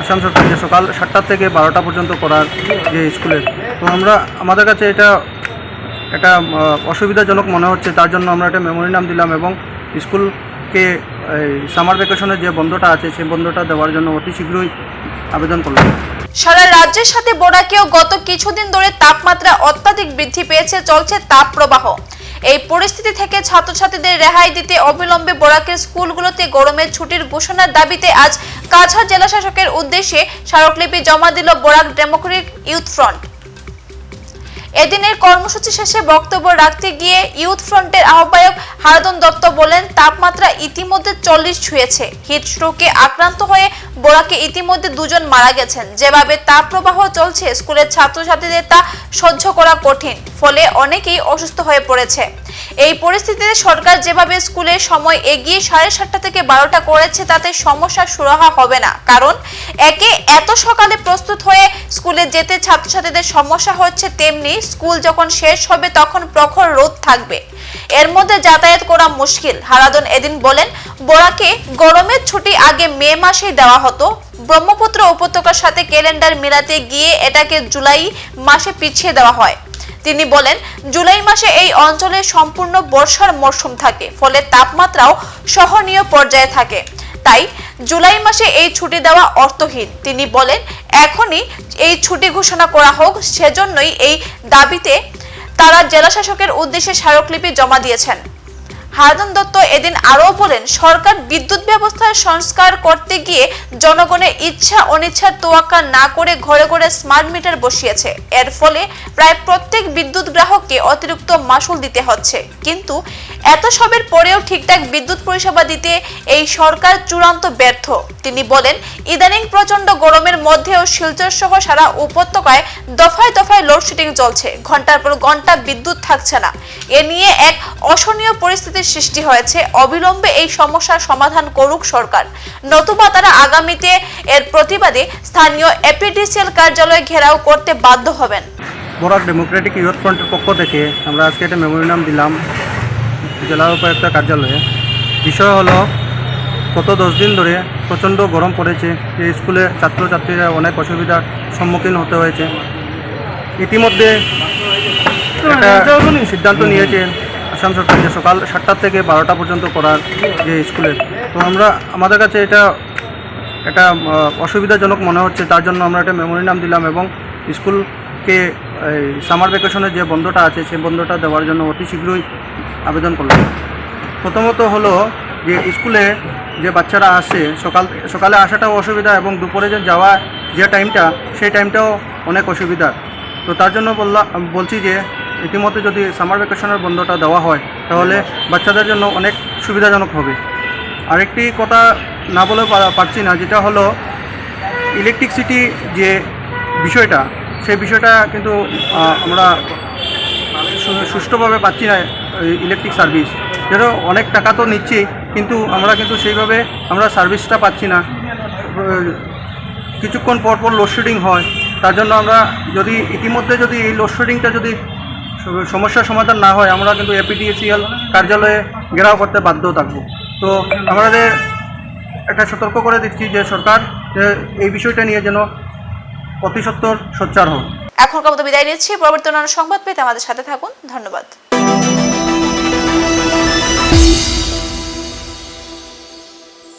আসাম সরকার যে সকাল সাতটা থেকে বারোটা পর্যন্ত করার যে স্কুলের তো আমরা, আমাদের কাছে এটা একটা অসুবিধাজনক মনে হচ্ছে। তার জন্য আমরা একটা মেমোরি নাম দিলাম এবং স্কুলকে, এই সামার ভ্যাকেশনের যে বন্ধটা আছে, সেই বন্ধটা দেওয়ার জন্য অতি শীঘ্রই আবেদন করলাম। সারা রাজ্যের সাথে বোরাকেও গত কিছুদিন ধরে তাপমাত্রা অত্যাধিক বৃদ্ধি পেয়েছে, চলছে তাপ প্রবাহ এই পরিস্থিতি থেকে ছাত্রছাত্রীদের রেহাই দিতে অবিলম্বে বরাকের স্কুলগুলোতে গরমের ছুটির ঘোষণার দাবিতে আজ কাছাড় জেলা শাসকের উদ্দেশ্যে স্মারকলিপি জমা দিল বরাক ডেমোক্রেটিক ইউথ ফ্রন্ট। এদিনের কর্মসূচি শেষে বক্তব্য রাখতে গিয়ে ইউথ ফ্রন্টের আহ্বায়ক হারাদন দত্ত বলেন, তাপমাত্রা ইতিমধ্যে চল্লিশ ছুঁয়েছে। হিট স্ট্রোকে আক্রান্ত হয়ে বোরাকে ইতিমধ্যে দুজন মারা গেছেন। যেভাবে তাপ প্রবাহ চলছে, স্কুলের ছাত্রছাত্রীদের তা সহ্য করা কঠিন, ফলে অনেকেই অসুস্থ হয়ে পড়েছে। এই পরিস্থিতিতে সরকার যেভাবে স্কুলের সময় এগিয়ে সাড়ে সাতটা থেকে বারোটা করেছে, তাতে সমস্যা সুরাহা হবে না। কারণ, একে এত সকালে প্রস্তুত হয়ে স্কুলে যেতে ছাত্রছাত্রীদের সমস্যা হচ্ছে, তেমনি স্কুল যখন শেষ হবে, তখন প্রখর রোদ থাকবে। এর মধ্যে যাতায়াত করা মুশকিল। হারাদন এদিন বলেন, বোরাকে গরমের ছুটি আগে মে মাসেই দেওয়া হতো। ব্রহ্মপুত্র উপত্যকার সাথে ক্যালেন্ডার মিলাতে গিয়ে এটাকে জুলাই মাসে পিছিয়ে দেওয়া হয়। তিনি বলেন, জুলাই মাসে এই অঞ্চলে সম্পূর্ণ বর্ষার মরশুম থাকে, ফলে তাপমাত্রাও সহনীয় পর্যায়ে থাকে। তাই জুলাই মাসে এই ছুটি দেওয়া অর্থহীন। তিনি বলেন, এখনই এই ছুটি ঘোষণা করা হোক, সেজন্যই এই দাবিতে তারা জেলা শাসকের উদ্দেশ্যে স্মারকলিপি জমা দিয়েছেন। হারাদন দত্ত এদিন আরও বলেন, সরকার বিদ্যুৎ ব্যবস্থার সংস্কার করতে গিয়ে জনগণের ইচ্ছা অনিচ্ছার তোয়াক্কা না করে ঘরে ঘরে স্মার্ট মিটার বসিয়েছে। এর ফলে প্রায় প্রত্যেক বিদ্যুৎ গ্রাহককে অতিরিক্ত মাসুল দিতে হচ্ছে। কিন্তু এত সবের পরেও ঠিকঠাক বিদ্যুৎ পরিষেবা দিতে এই সরকার চূড়ান্ত ব্যর্থ। তিনি বলেন, ইদানিং প্রচণ্ড গরমের মধ্যেও শিলচর সহ সারা উপত্যকায় দফায় দফায় লোডশেডিং চলছে। ঘণ্টার পর ঘণ্টা বিদ্যুৎ থাকছে না। এ নিয়ে এক অশনীয় পরিস্থিতির সৃষ্টি হয়েছে। অবিলম্বে এই সমস্যার সমাধান করুক সরকার। নতুবা তারা আগামীতে এর প্রতিবাদে স্থানীয় এপিডিসিএল কার্যালয় ঘেরাও করতে বাধ্য হবেন। বরাক ডেমোক্রেটিক ইউথ ফ্রন্টের পক্ষ থেকে আমরা আজকে একটা মেমোরি নাম দিলাম জেলা উপায়ুক্ত কার্যালয়ে। বিষয় হলো, গত দশ দিন ধরে প্রচণ্ড গরম পড়েছে। এই স্কুলে ছাত্রছাত্রীরা অনেক অসুবিধার সম্মুখীন হতে হয়েছে। ইতিমধ্যে সিদ্ধান্ত নিয়েছে আসাম সরকার যে সকাল সাতটা থেকে বারোটা পর্যন্ত করার যে স্কুলের। তো আমরা, আমাদের কাছে এটা একটা অসুবিধাজনক মনে হচ্ছে, তার জন্য আমরা একটা মেমোরি নাম দিলাম এবং স্কুলকে, এই, সামার ভ্যাকেশনের যে বন্ধটা আছে, সেই বন্ধটা দেওয়ার জন্য অতি শীঘ্রই আবেদন করলাম। প্রথমত হলো যে স্কুলে যে বাচ্চারা আসে, সকাল, সকালে আসাটাও অসুবিধা এবং দুপুরে যে যাওয়া যে টাইমটা, সেই টাইমটাও অনেক অসুবিধা। তো তার জন্য বললাম বলছি যে ইতিমধ্যে যদি সামার ভ্যাকেশনের বন্ধটা দেওয়া হয় তাহলে বাচ্চাদের জন্য অনেক সুবিধাজনক হবে। আরেকটি কথা না বলে পারছি না যেটা হলো ইলেকট্রিসিটি যে বিষয়টা সেই বিষয়টা কিন্তু আমরা সুষ্ঠুভাবে পাচ্ছি না ইলেকট্রিক সার্ভিস যেটা অনেক টাকা তো নিচ্ছি কিন্তু আমরা কিন্তু সেইভাবে আমরা সার্ভিসটা পাচ্ছি না। কিছুক্ষণ পর পর লোডশেডিং হয়। তার জন্য আমরা যদি ইতিমধ্যে যদি এই লোডশেডিংটা যদি সমস্যার সমাধান না হয়, আমরা কিন্তু এপিডিএসিএল কার্যালয়ে ঘেরাও করতে বাধ্য থাকব। তো আমাদের একটা সতর্ক করে দিচ্ছি যে সরকার এই বিষয়টা নিয়ে যেন অতি সত্তর সোচ্চার হোক এখনকার মতো বিদায় নিচ্ছি। পরবর্তী অন্যান্য সংবাদ পেতে আমাদের সাথে থাকুন। ধন্যবাদ।